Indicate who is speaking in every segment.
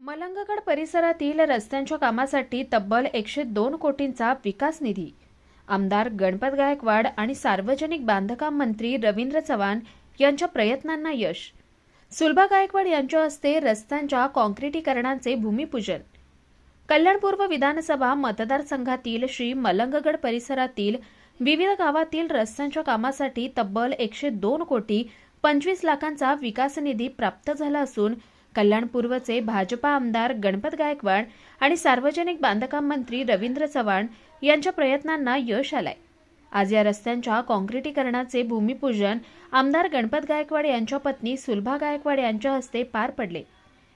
Speaker 1: मलंगगड परिसरातील रस्त्यांच्या कामासाठी तब्बल एकशे दोन कोटींचा विकास निधी. आमदार गणपत गायकवाड आणि सार्वजनिक बांधकाम मंत्री रवींद्र चव्हाण यांच्या प्रयत्नांना यश. सुलभा गायकवाड यांच्या हस्ते रस्त्यांच्या काँक्रिटीकरणाचे भूमिपूजन. कल्याण पूर्व विधानसभा मतदारसंघातील श्री मलंगगड परिसरातील विविध गावातील रस्त्यांच्या कामासाठी तब्बल एकशे दोन कोटी पंचवीस लाखांचा विकास निधी प्राप्त झाला असून कल्याणपूर्वचे भाजपा आमदार गणपत गायकवाड आणि सार्वजनिक बांधकाम मंत्री रवींद्र चव्हाण यांच्या प्रयत्नांना यश आलंय. आज या रस्त्यांच्या काँक्रिटीकरणाचे भूमिपूजन आमदार गणपत गायकवाड यांच्या पत्नी सुलभा गायकवाड यांच्या हस्ते पार पडले.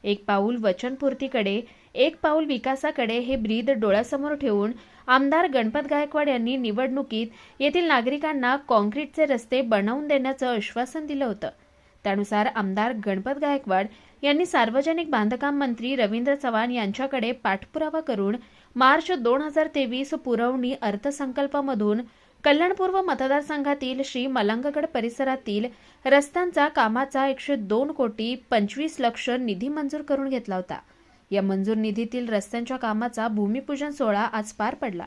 Speaker 1: एक पाऊल वचनपूर्तीकडे एक पाऊल विकासाकडे हे ब्रीद डोळ्यासमोर ठेवून आमदार गणपत गायकवाड यांनी निवडणुकीत येथील नागरिकांना काँक्रीटचे रस्ते बनवून देण्याचं आश्वासन दिलं होतं. त्यानुसार आमदार गणपत गायकवाड यांनी सार्वजनिक बांधकाम मंत्री रवींद्र चव्हाण यांच्याकडे पाठपुरावा करून मार्च दोन हजार तेवीस पुरवणी अर्थसंकल्पामधून कल्याणपूर्व मतदारसंघातील श्री मलंगगड परिसरातील रस्त्यांचा कामाचा एकशे दोन कोटी पंचवीस लक्ष निधी मंजूर करून घेतला होता. या मंजूर निधीतील रस्त्यांच्या कामाचा भूमिपूजन सोहळा आज पार पडला.